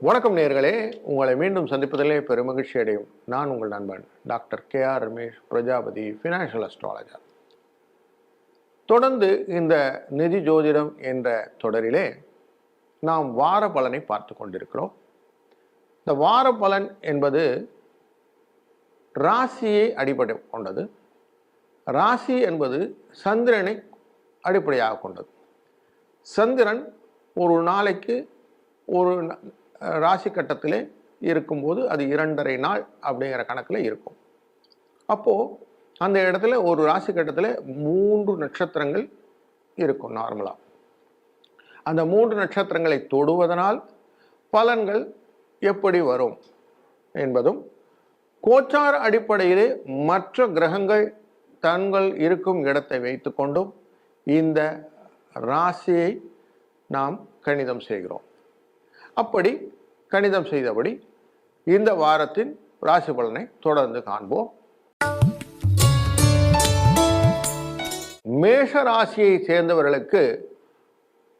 வணக்கம் நேர்களே. உங்களை மீண்டும் சந்திப்பதிலே பெருமகிழ்ச்சி அடையும். நான் உங்கள் நண்பன் doctor K R Ramesh Prajapati financial astrologer தொடர்ந்து இந்த நிதி ஜோதிடம் என்ற தொடரிலே நாம் வார பலனை பார்த்து கொண்டிருக்கிறோம். இந்த வார பலன் என்பது ராசியை அடிப்படை கொண்டது. ராசி என்பது சந்திரனை அடிப்படையாக கொண்டது. சந்திரன் ஒரு நாளைக்கு ஒரு ந- ராசி கட்டத்திலே இருக்கும்போது அது இரண்டரை நாள் அப்படிங்கிற கணக்கில் இருக்கும். அப்போது அந்த இடத்துல ஒரு ராசி கட்டத்தில் மூன்று நட்சத்திரங்கள் இருக்கும் நார்மலாக அந்த மூன்று நட்சத்திரங்களை தொடுவதனால் பலன்கள் எப்படி வரும் என்பதும் கோச்சார அடிப்படையிலே மற்ற கிரகங்கள் தங்கள் இருக்கும் இடத்தை வைத்துக்கொண்டும் இந்த ராசியை நாம் கணிதம் செய்கிறோம். அப்படி கணிதம் செய்தபடி இந்த வாரத்தின் ராசி பலனை தொடர்ந்து காண்போம். மேஷ ராசியை சேர்ந்தவர்களுக்கு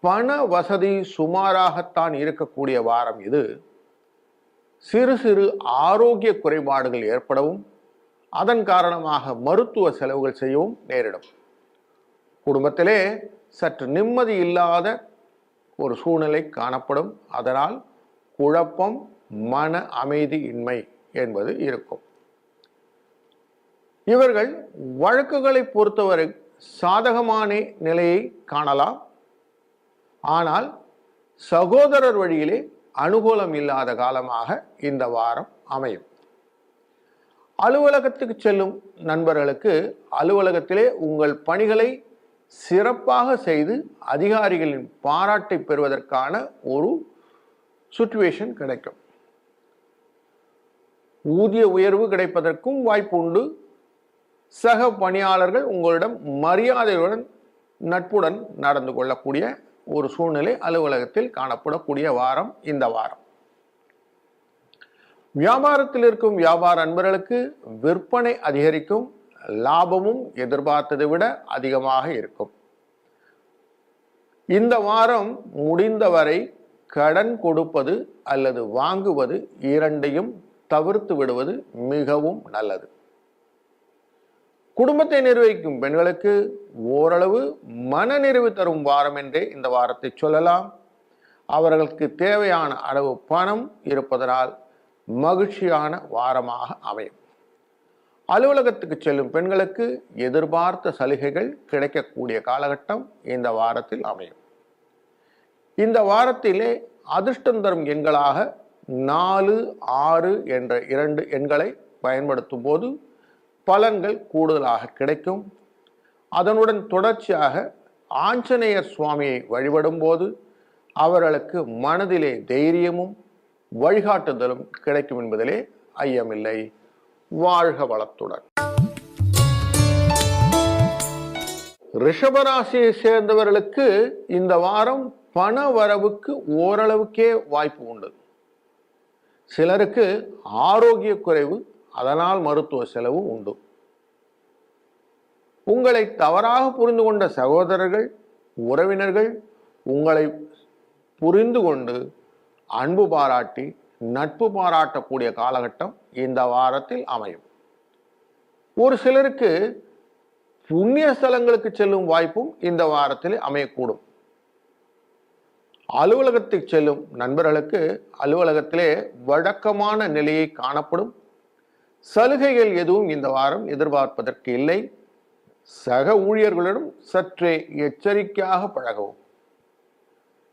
பண வசதி சுமாராகத்தான் இருக்கக்கூடிய வாரம் இது. சிறு சிறு ஆரோக்கிய குறைபாடுகள் ஏற்படவும் அதன் காரணமாக மருத்துவ செலவுகள் செய்யவும் நேரிடும். குடும்பத்திலே சற்று நிம்மதி இல்லாத ஒரு சூழ்நிலை காணப்படும். அதனால் குழப்பம் மன அமைதியின்மை என்பது இருக்கும். இவர்கள் வழக்குகளை பொறுத்தவரை சாதகமான நிலையை காணலாம். ஆனால் சகோதரர் வழியிலே அனுகூலம் இல்லாத காலமாக இந்த வாரம் அமையும். அலுவலகத்துக்கு செல்லும் நண்பர்களுக்கு அலுவலகத்திலே உங்கள் பணிகளை சிறப்பாக செய்து அதிகாரிகளின் பாராட்டை பெறுவதற்கான ஒரு சுச்சுவேஷன் கிடைக்கும். ஊதிய உயர்வு கிடைப்பதற்கும் வாய்ப்பு உண்டு. சக பணியாளர்கள் உங்களிடம் மரியாதையுடன் நட்புடன் நடந்து கொள்ளக்கூடிய ஒரு சூழ்நிலை அலுவலகத்தில் காணப்படக்கூடிய வாரம் இந்த வாரம். வியாபாரத்தில் இருக்கும் வியாபார அன்பர்களுக்கு விற்பனை அதிகரிக்கும் லாபமும் எதிர்பார்த்ததை விட அதிகமாக இருக்கும். இந்த வாரம் முடிந்தவரை கடன் கொடுப்பது அல்லது வாங்குவது இரண்டையும் தவிர்த்து விடுவது மிகவும் நல்லது. குடும்பத்தை நிர்வகிக்கும் பெண்களுக்கு ஓரளவு மன நிறைவு தரும் வாரம் என்றே இந்த வாரத்தை சொல்லலாம். அவர்களுக்கு தேவையான அளவு பணம் இருப்பதனால் மகிழ்ச்சியான வாரமாக அமையும். அலுவலகத்துக்கு செல்லும் பெண்களுக்கு எதிர்பார்த்த சலுகைகள் கிடைக்கக்கூடிய காலகட்டம் இந்த வாரத்தில் அமையும். இந்த வாரத்திலே அதிர்ஷ்டம் தரும் எண்களாக நாலு ஆறு என்ற இரண்டு எண்களை பயன்படுத்தும் போது பலன்கள் கூடுதலாக கிடைக்கும். அதனுடன் தொடர்ச்சியாக ஆஞ்சநேயர் சுவாமியை வழிபடும் போது அவர்களுக்கு மனதிலே தைரியமும் வழிகாட்டுதலும் கிடைக்கும் என்பதிலே ஐயமில்லை. வாழ்க வளத்துடன். ரிஷபராசியை சேர்ந்தவர்களுக்கு இந்த வாரம் பண வரவுக்கு ஓரளவுக்கே வாய்ப்பு உண்டு. சிலருக்கு ஆரோக்கிய குறைவு அதனால் மருத்துவ செலவு உண்டு. உங்களை தவறாக புரிந்து கொண்ட சகோதரர்கள் உறவினர்கள் உங்களை புரிந்து கொண்டு அன்பு பாராட்டி நட்பு பாராட்டக்கூடிய காலகட்டம் இந்த வாரத்தில் அமையும். ஒரு சிலருக்கு புண்ணிய ஸ்தலங்களுக்கு செல்லும் வாய்ப்பும் இந்த வாரத்தில் அமையக்கூடும். அலுவலகத்துக்கு செல்லும் நண்பர்களுக்கு அலுவலகத்திலே வழக்கமான நிலையை காணப்படும். சலுகைகள் எதுவும் இந்த வாரம் எதிர்பார்ப்பதற்கு இல்லை. சக ஊழியர்களிடம் சற்றே எச்சரிக்கையாக பழகவும்.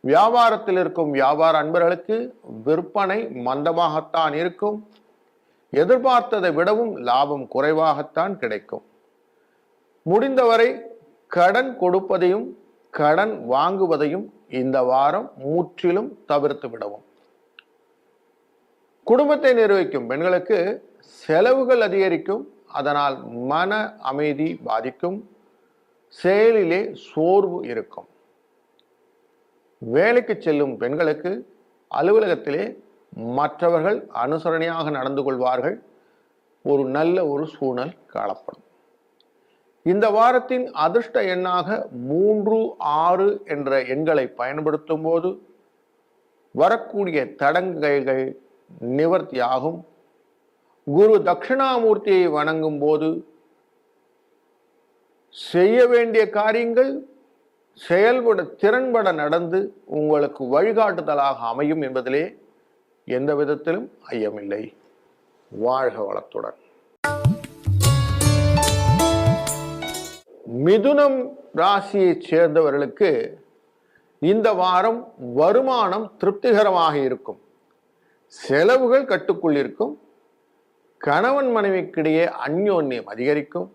வியாபாரத்தில் இருக்கும் வியாபார அன்பர்களுக்கு விற்பனை மந்தமாகத்தான் இருக்கும். எதிர்பார்த்ததை விடவும் லாபம் குறைவாகத்தான் கிடைக்கும். முடிந்தவரை கடன் கொடுப்பதையும் கடன் வாங்குவதையும் இந்த வாரம் முற்றிலும் தவிர்த்து விடவும். குடும்பத்தை நிர்வகிக்கும் பெண்களுக்கு செலவுகள் அதிகரிக்கும் அதனால் மன அமைதி பாதிக்கும் செயலிலே சோர்வு இருக்கும். வேலைக்கு செல்லும் பெண்களுக்கு அலுவலகத்திலே மற்றவர்கள் அனுசரணையாக நடந்து கொள்வார்கள். ஒரு நல்ல ஒரு சூழல் காணப்படும். இந்த வாரத்தின் அதிர்ஷ்ட எண்ணாக மூன்று ஆறு என்ற எண்களை பயன்படுத்தும் போது வரக்கூடிய தடங்கைகள் நிவர்த்தியாகும். குரு தட்சிணாமூர்த்தியை வணங்கும் போது செய்ய வேண்டிய காரியங்கள் செயல்பட திறன்பட நடந்து உங்களுக்கு வழிகாட்டுதலாக அமையும் என்பதிலே எந்த விதத்திலும் ஐயமில்லை. வாழ்க வளத்துடன். மிதுனம் ராசியைச் சேர்ந்தவர்களுக்கு இந்த வாரம் வருமானம் திருப்திகரமாக இருக்கும். செலவுகள் கட்டுக்குள் இருக்கும். கணவன் மனைவிக்கிடையே அந்யோன்யம் அதிகரிக்கும்.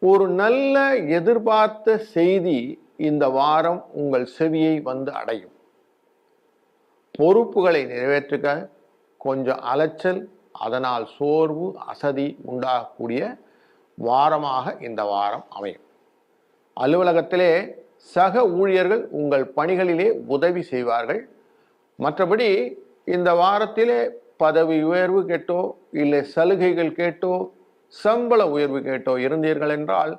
ஒரு நல்ல எதிர்பார்த்த செய்தி இந்த வாரம் உங்கள் செவியை வந்து அடையும். பொறுப்புகளை நிறைவேற்றுக. கொஞ்சம் அலைச்சல் அதனால் சோர்வு அசதி உண்டாகக்கூடிய வாரமாக இந்த வாரம் அமையும். அலுவலகத்திலே சக ஊழியர்கள் உங்கள் பணிகளிலே உதவி செய்வார்கள். மற்றபடி இந்த வாரத்திலே பதவி உயர்வு கேட்டோ இல்லை சலுகைகள் கேட்டோ சம்பள உயர்வு கேட்டோ இருந்தீர்கள் என்றால்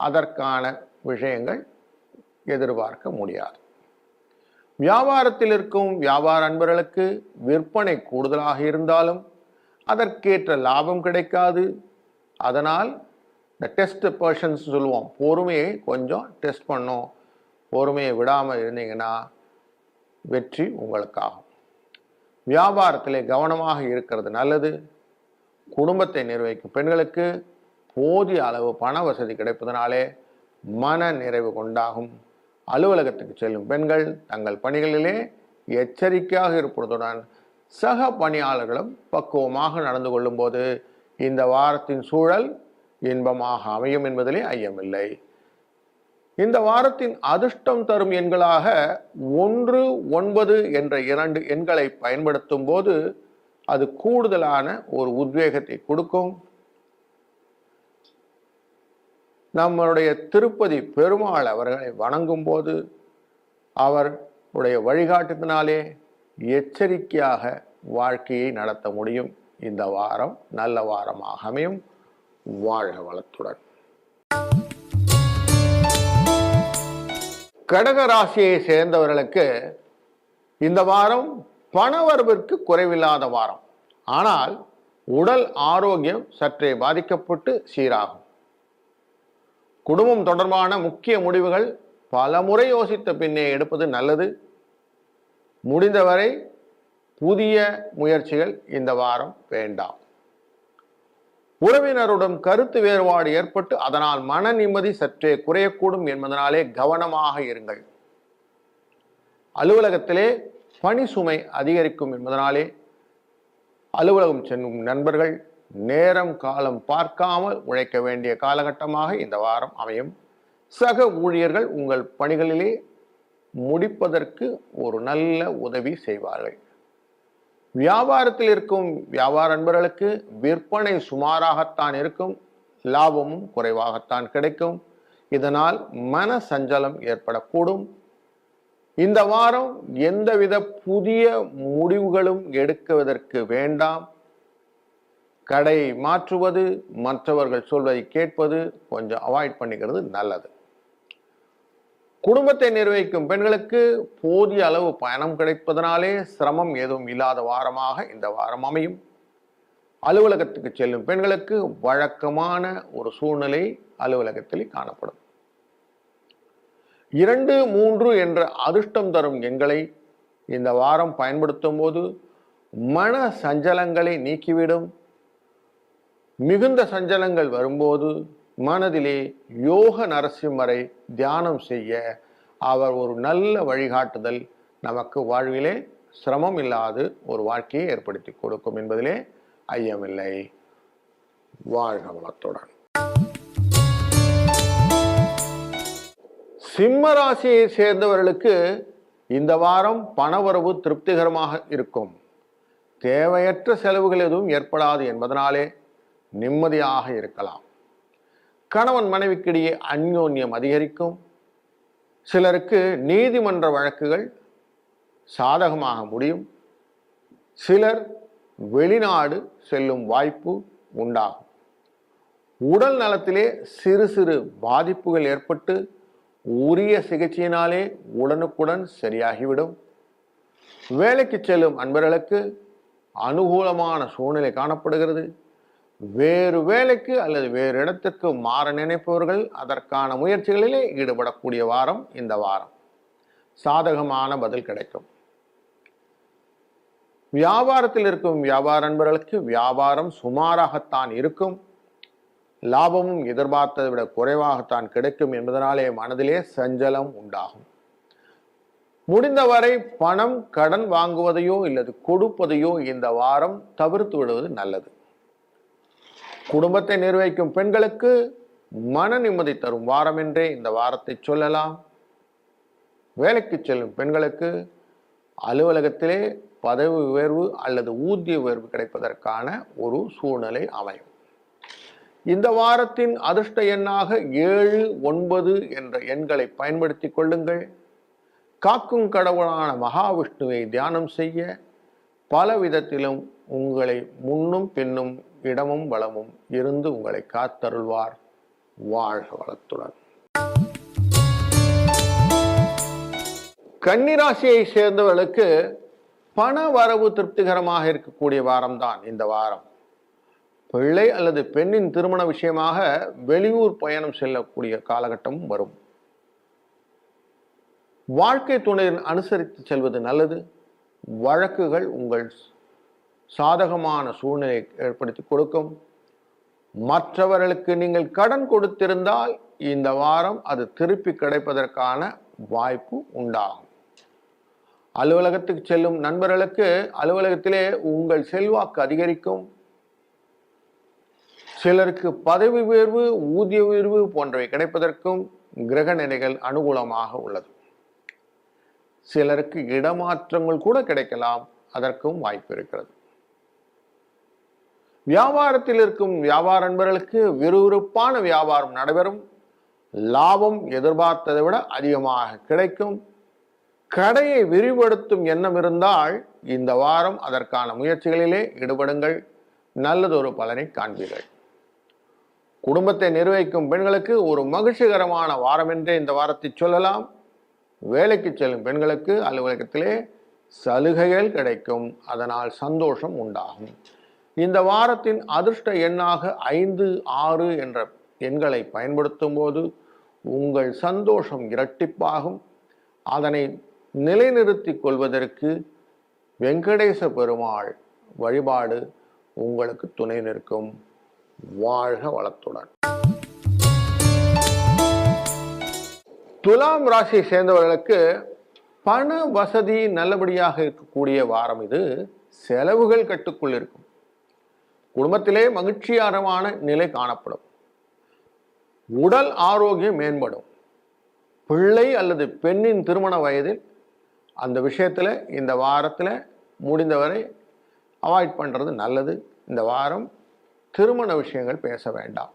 அதற்கான விஷயங்கள் எதிர்பார்க்க முடியாது. வியாபாரத்தில் இருக்கும் வியாபார அன்பர்களுக்கு விற்பனை கூடுதலாக இருந்தாலும் அதற்கேற்ற லாபம் கிடைக்காது. அதனால் இந்த டெஸ்ட் பர்ஷன்ஸ் சொல்லுவோம். பொறுமையை கொஞ்சம் டெஸ்ட் பண்ணும். பொறுமையை விடாமல் இருந்தீங்கன்னா வெற்றி உங்களுக்காகும். வியாபாரத்தில் கவனமாக இருக்கிறது நல்லது. குடும்பத்தை நிர்வகிக்கும் பெண்களுக்கு போதிய அளவு பண வசதி கிடைப்பதனாலே மன நிறைவு கொண்டாகும் அலுவலகத்துக்கு செல்லும் பெண்கள் தங்கள் பணிகளிலே எச்சரிக்கையாக இருப்பதுடன் சக பணியாளர்களும் பக்குவமாக நடந்து கொள்ளும்போது இந்த வாரத்தின் சூழல் இன்பமாக அமையும் என்பதிலே ஐயமில்லை. இந்த வாரத்தின் அதிர்ஷ்டம் தரும் எண்களாக ஒன்று ஒன்பது என்ற இரண்டு எண்களை பயன்படுத்தும் போது அது கூடுதலான ஒரு உத்வேகத்தை கொடுக்கும். நம்மளுடைய திருப்பதி பெருமாள் அவர்களை வணங்கும் போது அவருடைய வழிகாட்டுத்தினாலே எச்சரிக்கையாக வாழ்க்கையை நடத்த முடியும். இந்த வாரம் நல்ல வாரமாக அமையும். வாழ்க வளத்துடன். கடக ராசியை சேர்ந்தவர்களுக்கு இந்த வாரம் பணவரவிற்கு குறைவில்லாத வாரம். ஆனால் உடல் ஆரோக்கியம் சற்றே பாதிக்கப்பட்டு சீராகும். குடும்பம் தொடர்பான முக்கிய முடிவுகள் பல முறை யோசித்த பின்னே எடுப்பது நல்லது. முடிந்தவரை புதிய முயற்சிகள் இந்த வாரம் வேண்டாம். உறவினருடன் கருத்து வேறுபாடு ஏற்பட்டு அதனால் மன நிம்மதி சற்றே குறையக்கூடும் என்பதனாலே கவனமாக இருங்கள். அலுவலகத்திலே பணி சுமை அதிகரிக்கும் என்பதனாலே அலுவலகம் செல்லும் நண்பர்கள் நேரம் காலம் பார்க்காமல் உழைக்க வேண்டிய காலகட்டமாக இந்த வாரம் அமையும். சக ஊழியர்கள் உங்கள் பணிகளிலே முடிப்பதற்கு ஒரு நல்ல உதவி செய்வார்கள். வியாபாரத்தில் இருக்கும் வியாபார நண்பர்களுக்கு விற்பனை சுமாராகத்தான் இருக்கும் லாபமும் குறைவாகத்தான் கிடைக்கும். இதனால் மன சஞ்சலம் ஏற்படக்கூடும். இந்த வாரம் எந்தவித புதிய முடிவுகளும் எடுக்குவதற்கு வேண்டாம். கடை மாற்றுவது மற்றவர்கள் சொல்வதை கேட்பது கொஞ்சம் அவாய்ட் பண்ணிக்கிறது நல்லது. குடும்பத்தை நிர்வகிக்கும் பெண்களுக்கு போதிய அளவு பயணம் கிடைப்பதனாலே சிரமம் எதுவும் இல்லாத வாரமாக இந்த வாரம் அமையும். அலுவலகத்துக்கு செல்லும் பெண்களுக்கு வழக்கமான ஒரு சூழ்நிலை அலுவலகத்தில் காணப்படும். இரண்டு மூன்று என்ற அதிர்ஷ்டம் தரும் எண்களை இந்த வாரம் பயன்படுத்தும் போது மன சஞ்சலங்களை நீக்கிவிடும். மிகுந்த சஞ்சலங்கள் வரும்போது மனதிலே யோக நரசிம்மரை தியானம் செய்ய அவர் ஒரு நல்ல வழிகாட்டுதல் நமக்கு வாழ்விலே சிரமம் இல்லாது ஒரு வாழ்க்கையை ஏற்படுத்தி கொடுக்கும் என்பதிலே ஐயமில்லை. வாழ்க வளத்துடன். சிம்ம ராசியை சேர்ந்தவர்களுக்கு இந்த வாரம் பணவரவு திருப்திகரமாக இருக்கும். தேவையற்ற செலவுகள் எதுவும் ஏற்படாது என்பதனாலே நிம்மதியாக இருக்கலாம். கணவன் மனைவிக்கிடையே அந்யோன்யம் அதிகரிக்கும். சிலருக்கு நீதிமன்ற வழக்குகள் சாதகமாக முடியும். சிலர் வெளிநாடு செல்லும் வாய்ப்பு உண்டாகும். உடல் நலத்திலே சிறு சிறு பாதிப்புகள் ஏற்பட்டு உரிய சிகிச்சையினாலே உடனுக்குடன் சரியாகிவிடும். வேலைக்கு செல்லும் அன்பர்களுக்கு அனுகூலமான சூழ்நிலை காணப்படுகிறது. வேறு வேலைக்கு அல்லது வேறு இடத்திற்கு மாற நினைப்பவர்கள் அதற்கான முயற்சிகளிலே ஈடுபடக்கூடிய வாரம் இந்த வாரம். சாதகமான பதில் கிடைக்கும். வியாபாரத்தில் இருக்கும் வியாபார நண்பர்களுக்கு வியாபாரம் சுமாராகத்தான் இருக்கும். லாபமும் எதிர்பார்த்ததை விட குறைவாகத்தான் கிடைக்கும் என்பதனாலே மனதிலே சஞ்சலம் உண்டாகும். முடிந்தவரை பணம் கடன் வாங்குவதையோ இல்லது கொடுப்பதையோ இந்த வாரம் தவிர்த்து விடுவது நல்லது. குடும்பத்தை நிர்வகிக்கும் பெண்களுக்கு மன நிம்மதி தரும் வாரம் என்றே இந்த வாரத்தை சொல்லலாம். வேலைக்கு செல்லும் பெண்களுக்கு அலுவலகத்திலே பதவி உயர்வு அல்லது ஊதிய உயர்வு கிடைப்பதற்கான ஒரு சூழ்நிலை அமையும். இந்த வாரத்தின் அதிர்ஷ்ட எண்ணாக ஏழு ஒன்பது என்ற எண்களை பயன்படுத்தி கொள்ளுங்கள். காக்கும் கடவுளான மகாவிஷ்ணுவை தியானம் செய்ய பல விதத்திலும் உங்களை முன்னும் பின்னும் இடமும் வளமும் இருந்து உங்களை காத்தருள்வார். வாழ்க வளத்துடன். கன்னிராசியை சேர்ந்தவர்களுக்கு பண வரவு திருப்திகரமாக இருக்கக்கூடிய வாரம்தான் இந்த வாரம். பிள்ளை அல்லது பெண்ணின் திருமண விஷயமாக வெளியூர் பயணம் செல்லக்கூடிய காலகட்டமும் வரும். வாழ்க்கை துணையின் அனுசரித்து செல்வது நல்லது. வழக்குகள் உங்கள் சாதகமான சூழ்நிலை ஏற்படுத்தி கொடுக்கும். மற்றவர்களுக்கு நீங்கள் கடன் கொடுத்திருந்தால் இந்த வாரம் அது திருப்பி கிடைப்பதற்கான வாய்ப்பு உண்டாகும். அலுவலகத்துக்கு செல்லும் நண்பர்களுக்கு அலுவலகத்திலே உங்கள் செல்வாக்கு அதிகரிக்கும். சிலருக்கு பதவி உயர்வு ஊதிய உயர்வு போன்றவை கிடைப்பதற்கும் கிரக நிலைகள் அனுகூலமாக உள்ளது. சிலருக்கு இடமாற்றங்கள் கூட கிடைக்கலாம். அதற்கும் வாய்ப்பு இருக்கிறது. வியாபாரத்தில் இருக்கும் வியாபார நண்பர்களுக்கு விறுவிறுப்பான வியாபாரம் நடைபெறும். லாபம் எதிர்பார்த்ததை விட அதிகமாக கிடைக்கும். கடையை விரிவடுத்தும் எண்ணம் இருந்தால் இந்த வாரம் அதற்கான முயற்சிகளிலே ஈடுபடுங்கள். நல்லதொரு பலனை காண்பீர்கள். குடும்பத்தை நிர்வகிக்கும் பெண்களுக்கு ஒரு மகிழ்ச்சிகரமான வாரம் என்றே இந்த வாரத்தை சொல்லலாம். வேலைக்கு செல்லும் பெண்களுக்கு அலுவலகத்திலே சலுகைகள் கிடைக்கும். அதனால் சந்தோஷம் உண்டாகும். இந்த வாரத்தின் அதிர்ஷ்ட எண்ணாக ஐந்து ஆறு என்ற எண்களை பயன்படுத்தும் போது உங்கள் சந்தோஷம் இரட்டிப்பாகும். அதனை நிலைநிறுத்திக் கொள்வதற்கு வெங்கடேச பெருமாள் வழிபாடு உங்களுக்கு துணை நிற்கும். வாழ்க வளத்துடன். துலாம் ராசியை சேர்ந்தவர்களுக்கு பண வசதி நல்லபடியாக இருக்கக்கூடிய வாரம் இது. செலவுகள் கட்டுக்குள் இருக்கும். குடும்பத்திலே மகிழ்ச்சிகரமான நிலை காணப்படும். உடல் ஆரோக்கியம் மேம்படும். பிள்ளை அல்லது பெண்ணின் திருமண வயதில் அந்த விஷயத்தில் இந்த வாரத்தில் முடிந்தவரை அவாய்ட் பண்ணுறது நல்லது. இந்த வாரம் திருமண விஷயங்கள் பேச வேண்டாம்.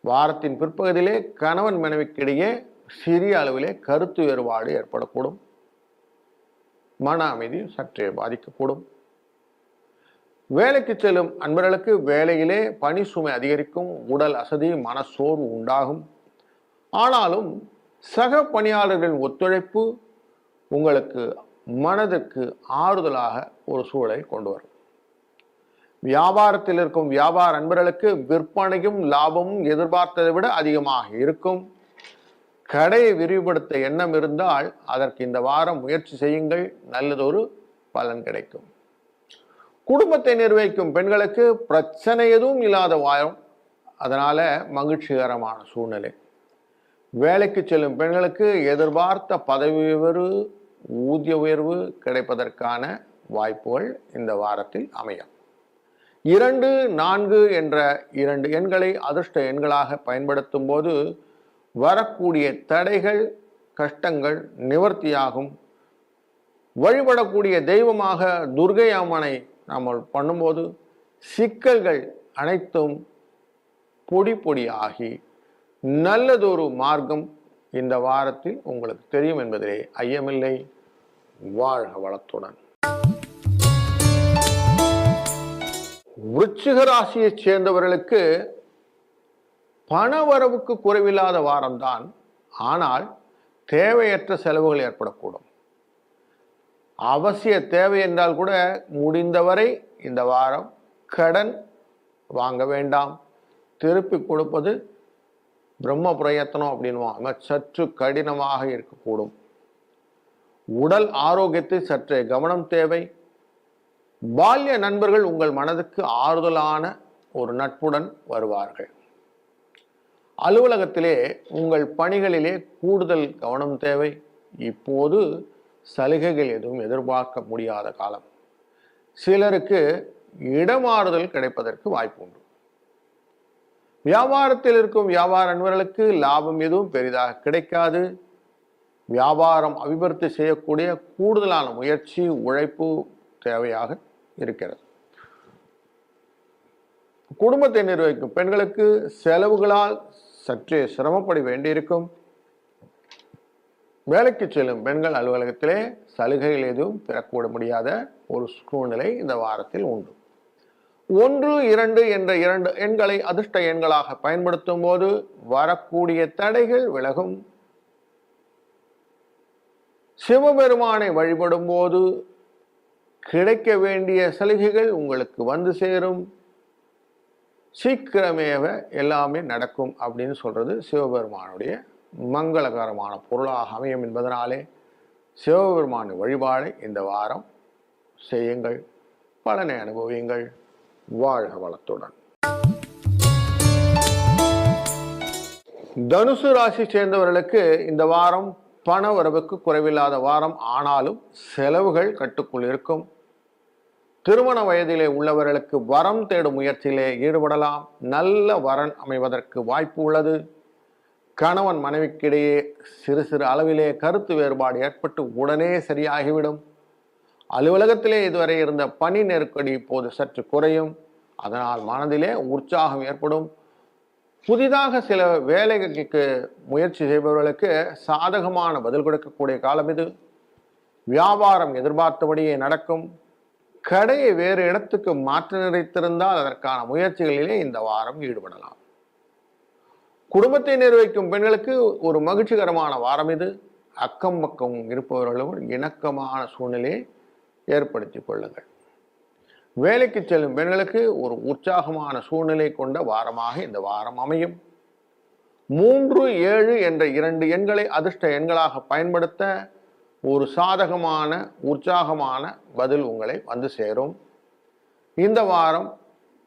வாரத்தின் பிற்பகுதியிலே கணவன் மனைவிக்கிடையே சிறிய அளவிலே கருத்து வேறுபாடு ஏற்படக்கூடும். மன அமைதி சற்றே பாதிக்கக்கூடும். வேலைக்கு செல்லும் அன்பர்களுக்கு வேலையிலே பணி சுமை அதிகரிக்கும் உடல் அசதி மனசோர்வு உண்டாகும். ஆனாலும் சக பணியாளர்களின் ஒத்துழைப்பு உங்களுக்கு மனதுக்கு ஆறுதலாக ஒரு சூழலை கொண்டு வரும். வியாபாரத்தில் இருக்கும் வியாபார அன்பர்களுக்கு விற்பனையும் லாபமும் எதிர்பார்த்ததை விட அதிகமாக இருக்கும். கடையை விரிவுபடுத்த எண்ணம் இருந்தால் அதற்கு இந்த வாரம் முயற்சி செய்யுங்கள். நல்லதொரு பலன் கிடைக்கும். குடும்பத்தை நிர்வகிக்கும் பெண்களுக்கு பிரச்சனை எதுவும் இல்லாத வாரம் அதனால் மகிழ்ச்சிகரமான சூழ்நிலை. வேலைக்கு செல்லும் பெண்களுக்கு எதிர்பார்த்த பதவி உயர்வு ஊதிய உயர்வு கிடைப்பதற்கான வாய்ப்புகள் இந்த வாரத்தில் அமையும். இரண்டு நான்கு என்ற இரண்டு எண்களை அதிர்ஷ்ட எண்களாக பயன்படுத்தும் போது வரக்கூடிய தடைகள் கஷ்டங்கள் நிவர்த்தியாகும். வழிபடக்கூடிய தெய்வமாக துர்கை அம்மனை நாம் பண்ணும்போது சிக்கல்கள் அனைத்தும் பொடி பொடியாகி நல்லதொரு மார்க்கம் இந்த வாரத்தில் உங்களுக்கு தெரியும் என்பதிலே ஐயமில்லை. வாழ்க வளத்துடன். விருச்சிக ராசியைச் சேர்ந்தவர்களுக்கு பண வரவுக்கு குறைவில்லாத வாரம்தான். ஆனால் தேவையற்ற செலவுகள் ஏற்படக்கூடும். அவசிய தேவை என்றால் கூட முடிந்தவரை இந்த வாரம் கடன் வாங்க வேண்டாம். திருப்பி கொடுப்பது பிரம்ம பிரயத்தனம் அப்படின்வாங்க சற்று கடினமாக இருக்கக்கூடும். உடல் ஆரோக்கியத்தை சற்றே கவனம் தேவை. பால்ய நண்பர்கள் உங்கள் மனதுக்கு ஆறுதலான ஒரு நட்புடன் வருவார்கள். அலுவலகத்திலே உங்கள் பணிகளிலே கூடுதல் கவனம் தேவை. இப்போது சலுகைகள் எதுவும் எதிர்பார்க்க முடியாத காலம். சிலருக்கு இடமாறுதல் கிடைப்பதற்கு வாய்ப்பு உண்டு. வியாபாரத்தில் இருக்கும் வியாபார நண்பர்களுக்கு லாபம் எதுவும் பெரிதாக கிடைக்காது. வியாபாரம் அபிவிருத்தி செய்யக்கூடிய கூடுதலான முயற்சி உழைப்பு தேவையாக இருக்கிறது. குடும்பத்தை நிர்வகிக்கும் பெண்களுக்கு செலவுகளால் சற்றே சிரமப்பட வேண்டியிருக்கும். வேலைக்கு செல்லும் பெண்கள் அலுவலகத்திலே சலுகைகள் எதுவும் பெறக்கூட முடியாத ஒரு சூழ்நிலை இந்த வாரத்தில் உண்டு. ஒன்று இரண்டு என்ற இரண்டு எண்களை அதிர்ஷ்ட எண்களாக பயன்படுத்தும் போது வரக்கூடிய தடைகள் விலகும். சிவபெருமானை வழிபடும் போது கிடைக்க வேண்டிய சலுகைகள் உங்களுக்கு வந்து சேரும். சீக்கிரமேவ எல்லாமே நடக்கும் அப்படின்னு சொல்றது சிவபெருமானுடைய மங்களகரமான பொருளாக அமையும் என்பதனாலே சிவபெருமான் வழிபாடை இந்த வாரம் செய்யுங்கள். பலனை அனுபவியுங்கள். வாழ்க வளத்துடன். தனுசு ராசி சேர்ந்தவர்களுக்கு இந்த வாரம் பண வரவுக்கு குறைவில்லாத வாரம். ஆனாலும் செலவுகள் கட்டுக்குள் இருக்கும். திருமண வயதிலே உள்ளவர்களுக்கு வரம் தேடும் முயற்சியிலே ஈடுபடலாம். நல்ல வரன் அமைவதற்கு வாய்ப்பு உள்ளது. கணவன் மனைவிக்கிடையே சிறு சிறு அளவிலே கருத்து வேறுபாடு ஏற்பட்டு உடனே சரியாகிவிடும். அலுவலகத்திலே இதுவரை இருந்த பணி நெருக்கடி இப்போது சற்று குறையும். அதனால் மனதிலே உற்சாகம் ஏற்படும். புதிதாக சில வேலைகளுக்கு முயற்சி செய்பவர்களுக்கு சாதகமான பதில் கொடுக்கக்கூடிய காலம் இது. வியாபாரம் எதிர்பார்த்தபடியே நடக்கும். கடையை வேறு இடத்துக்கு மாற்ற நினைத்திருந்தால் அதற்கான முயற்சிகளிலே இந்த வாரம் ஈடுபடலாம். குடும்பத்தை நிர்வகிக்கும் பெண்களுக்கு ஒரு மகிழ்ச்சிகரமான வாரம் இது. அக்கம் பக்கம் இருப்பவர்களும் இணக்கமான சூழ்நிலையை ஏற்படுத்திக் கொள்ளுங்கள். வேலைக்கு செல்லும் பெண்களுக்கு ஒரு உற்சாகமான சூழ்நிலை கொண்ட வாரமாக இந்த வாரம் அமையும். மூன்று ஏழு என்ற இரண்டு எண்களை அதிர்ஷ்ட எண்களாக பயன்படுத்த ஒரு சாதகமான உற்சாகமான பதில் உங்களை வந்து சேரும். இந்த வாரம்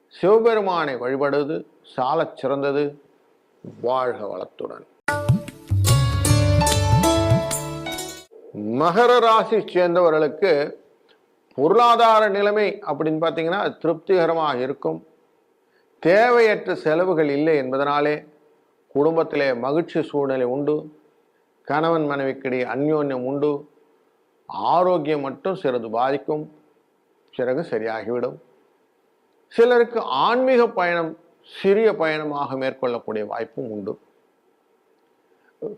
சிவபெருமானை வழிபடுவது சாலச் சிறந்தது. வாழ்க வளத்துடன். மகர ராசி சேர்ந்தவர்களுக்கு பொருளாதார நிலைமை அப்படின்னு பார்த்தீங்கன்னா அது திருப்திகரமாக இருக்கும். தேவையற்ற செலவுகள் இல்லை என்பதனாலே குடும்பத்திலே மகிழ்ச்சி சூழ்நிலை உண்டு. கணவன் மனைவிக்கிடையே அந்யோன்யம் உண்டு. ஆரோக்கியம் மட்டும் சிறிது பாதிக்கும். பிறகு சரியாகிவிடும். சிலருக்கு ஆன்மீக பயணம் சிறிய பயணமாக மேற்கொள்ளக்கூடிய வாய்ப்பும் உண்டு.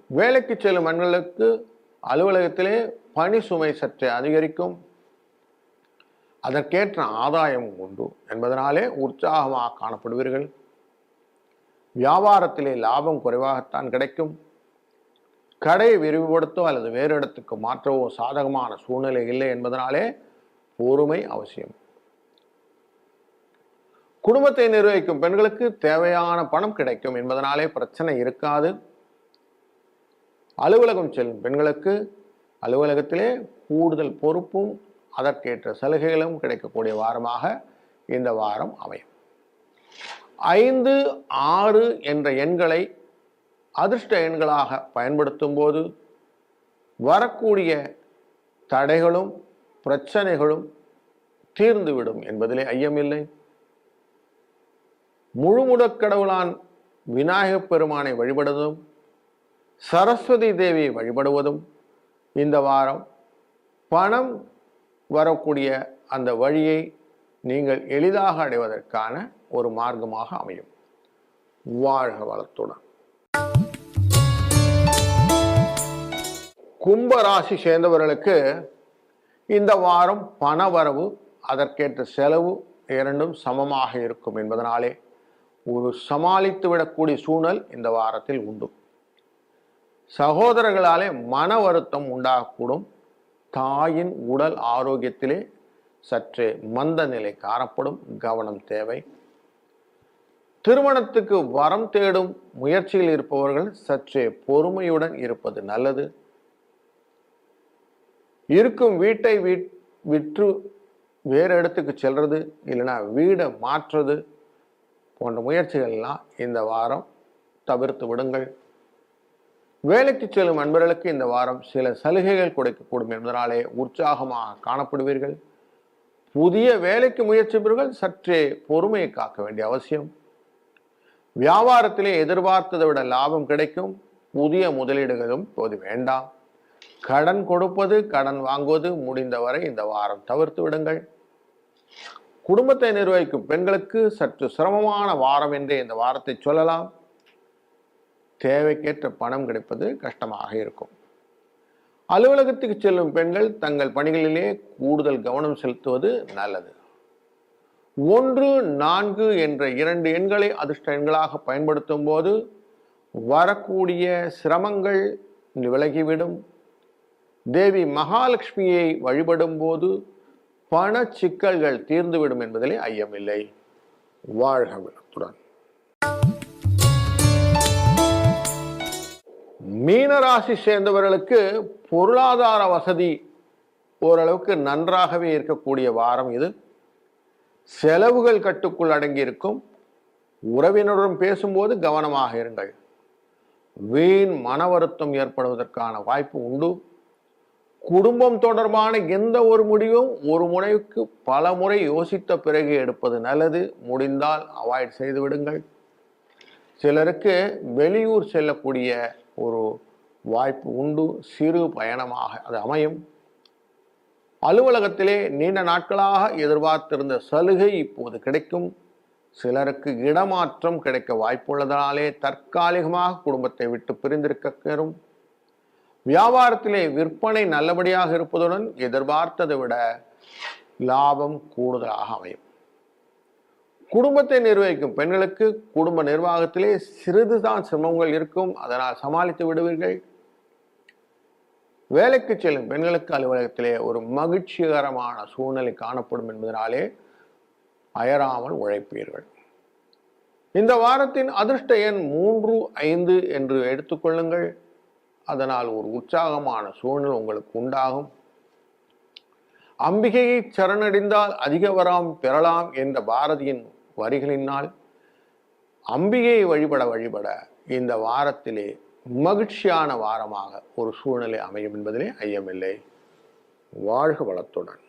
வேலைக்கு செல்லும் மண்களுக்கு அலுவலகத்திலே பணி சுமை சற்றே அதிகரிக்கும். அதற்கேற்ற ஆதாயமும் உண்டு என்பதனாலே உற்சாகமாக காணப்படுவீர்கள். வியாபாரத்திலே லாபம் குறைவாகத்தான் கிடைக்கும். கடையை விரிவுபடுத்தோ அல்லது வேறு இடத்துக்கு மாற்றவோ சாதகமான சூழ்நிலை இல்லை என்பதனாலே பொறுமை அவசியம். குடும்பத்தை நிர்வகிக்கும் பெண்களுக்கு தேவையான பணம் கிடைக்கும் என்பதனாலே பிரச்சனை இருக்காது. அலுவலகம் செல்லும் பெண்களுக்கு அலுவலகத்திலே கூடுதல் பொறுப்பும் அதற்கேற்ற சலுகைகளும் கிடைக்கக்கூடிய வாரமாக இந்த வாரம் அமையும். ஐந்து ஆறு என்ற எண்களை அதிர்ஷ்ட எண்களாக பயன்படுத்தும் போது வரக்கூடிய தடைகளும் பிரச்சனைகளும் தீர்ந்துவிடும் என்பதிலே ஐயமில்லை. முழுமுடக்கடவுளான் விநாயகப் பெருமானை வழிபடுவதும் சரஸ்வதி தேவியை வழிபடுவதும் இந்த வாரம் பணம் வரக்கூடிய அந்த வழியை நீங்கள் எளிதாக அடைவதற்கான ஒரு மார்க்கமாக அமையும். வாழ்க வளத்துடன். கும்ப ராசி சேர்ந்தவர்களுக்கு இந்த வாரம் பண வரவு அதற்கேற்ற செலவு இரண்டும் சமமாக இருக்கும் என்பதனாலே ஒரு சமாளித்து விடக்கூடிய சூழல் இந்த வாரத்தில் உண்டு. சகோதரர்களாலே மன வருத்தம் உண்டாகக்கூடும். தாயின் உடல் ஆரோக்கியத்திலே சற்றே மந்த நிலை காணப்படும். கவனம் தேவை. திருமணத்துக்கு வரம் தேடும் முயற்சியில் இருப்பவர்கள் சற்றே பொறுமையுடன் இருப்பது நல்லது. இருக்கும் வீட்டை விற்று வேறு இடத்துக்கு செல்றது இல்லைன்னா வீடை மாற்றுறது போன்ற முயற்சிகள்லாம் இந்த வாரம் தவிர்த்து விடுங்கள். வேலைக்கு செல்லும் அன்பர்களுக்கு இந்த வாரம் சில சலுகைகள் கொடுக்கக்கூடும் என்பதனாலே உற்சாகமாக காணப்படுவீர்கள். புதிய வேலைக்கு முயற்சிப்பவர்கள் சற்றே பொறுமையை காக்க வேண்டிய அவசியம். வியாபாரத்திலே எதிர்பார்த்ததை விட லாபம் கிடைக்கும். புதிய முதலீடுகளும் இப்போது வேண்டாம். கடன் கொடுப்பது கடன் வாங்குவது முடிந்தவரை இந்த வாரம் தவிர்த்து விடுங்கள். குடும்பத்தை நிர்வகிக்கும் பெண்களுக்கு சற்று சிரமமான வாரம் என்றே இந்த வாரத்தை சொல்லலாம். தேவைக்கேற்ற பணம் கிடைப்பது கஷ்டமாக இருக்கும். அலுவலகத்துக்கு செல்லும் பெண்கள் தங்கள் பணிகளிலே கூடுதல் கவனம் செலுத்துவது நல்லது. ஒன்று நான்கு என்ற இரண்டு எண்களை அதிர்ஷ்ட எண்களாக பயன்படுத்தும் போது வரக்கூடிய சிரமங்கள் விலகிவிடும். தேவி மகாலட்சுமியை வழிபடும் போது பண சிக்கல்கள் தீர்ந்துவிடும் என்பதிலே ஐயமில்லை. வாழ்க வளத்துடன். மீனராசி சேர்ந்தவர்களுக்கு பொருளாதார வசதி ஓரளவுக்கு நன்றாகவே இருக்கக்கூடிய வாரம் இது. செலவுகள் கட்டுக்குள் அடங்கியிருக்கும். உறவினருடன் பேசும்போது கவனமாக இருங்கள். வீண் மன வருத்தம் ஏற்படுவதற்கான வாய்ப்பு உண்டு. குடும்பம் தொடர்பான எந்த ஒரு முடிவும் ஒரு முறைக்கு பல முறை யோசித்த பிறகு எடுப்பது நல்லது. முடிந்தால் அவாய்ட் செய்து விடுங்கள். சிலருக்கு வெளியூர் செல்லக்கூடிய ஒரு வாய்ப்பு உண்டு. சிறு பயணமாக அது அமையும். அலுவலகத்திலே நீண்ட நாட்களாக எதிர்பார்த்திருந்த சலுகை இப்போது கிடைக்கும். சிலருக்கு இடமாற்றம் கிடைக்க வாய்ப்புள்ளதனாலே தற்காலிகமாக குடும்பத்தை விட்டு பிரிந்திருக்க வியாபாரத்திலே விற்பனை நல்லபடியாக இருப்பதுடன் எதிர்பார்த்ததை விட லாபம் கூடுதலாக அமையும். குடும்பத்தை நிர்வகிக்கும் பெண்களுக்கு குடும்ப நிர்வாகத்திலே சிறிதுதான் சிரமங்கள் இருக்கும். அதனால் சமாளித்து விடுவீர்கள். வேலைக்கு செல்லும் பெண்களுக்கு அலுவலகத்திலே ஒரு மகிழ்ச்சிகரமான சூழ்நிலை காணப்படும் என்பதனாலே அயராமல் உழைப்பீர்கள். இந்த வாரத்தின் அதிர்ஷ்ட எண் மூன்று ஐந்து என்று எடுத்துக்கொள்ளுங்கள் அதனால் ஒரு உற்சாகமான சூழ்நிலை உங்களுக்கு உண்டாகும். அம்பிகையை சரணடைந்தால் அதிக வராம் பெறலாம் என்ற பாரதியின் வரிகளினால் அம்பிகையை வழிபட வழிபட இந்த வாரத்திலே மகிழ்ச்சியான வாரமாக ஒரு சூழ்நிலை அமையும் என்பதிலே ஐயமில்லை. வாழ்க வளத்துடன்.